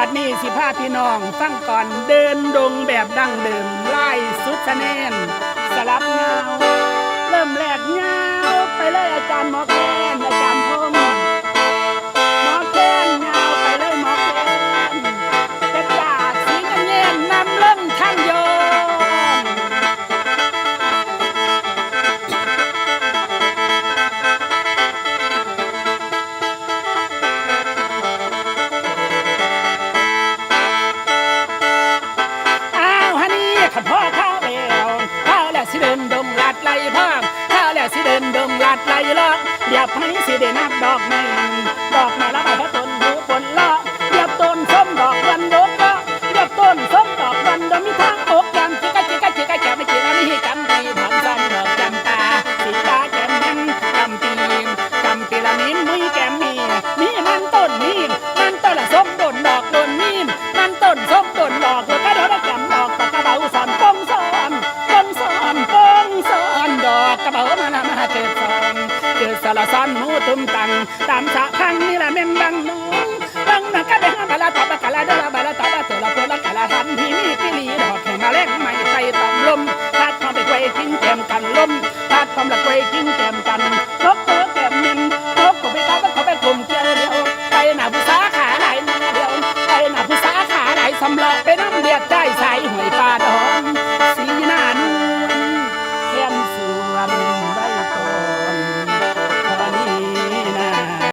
บัดนี้สิพาพี่น้องฟังก่อนเดินดงแบบดั้งเดิมไล่สุดสะแนนสลับเงาเริ่มแรกเงาไปเลยอาจารย์หมอแก อยวพันสิได้นับดอกไม้ดอกไม้ละใบพระต้นหูปนละเดี๋ยวต้นส้มดอกวันดกละเดี๋ยวต้นส้มดอกวันดกมีทางอกแกมจิกะจิกะจิกะแกมไม่จิกะนี่จำปีทำซ้ำดอกจำตาสีตาแกมยังจำปีมจำปีละนิ้มมุ้ยแกมมีมีมันต้นมีมันต้นละส้มโดนดอกโดนมีมมันต้นส้มโดนดอกแล้วก็โดนจำดอกปากกระเบาสอนปองสอนปองสอนปองสอนดอกกระเบามาละมาเจอสอน เจอสารสอนหมูตุ้มตัง ตามสะพังนี่ละเม่นดังน้องดังนักกะเดงบาลาตบกะลาเดลาบาลาตอบเตละโพละกะลาทันที่มีปิลีดอกแห่งมาแรงไม่ใส่ตอมลมพัดความไปไกวกินแกมกันลมพัดความละไกวกินแกมกันนกเตอแกมเม่นนกก็ไปกัดก็ไปกลุ่มเกี่ยวเดียวไปหน้าผู้สาขาไหนนาเดียวไปหน้าผู้สาขาไหนสำลักไปน้ำเดียดใจ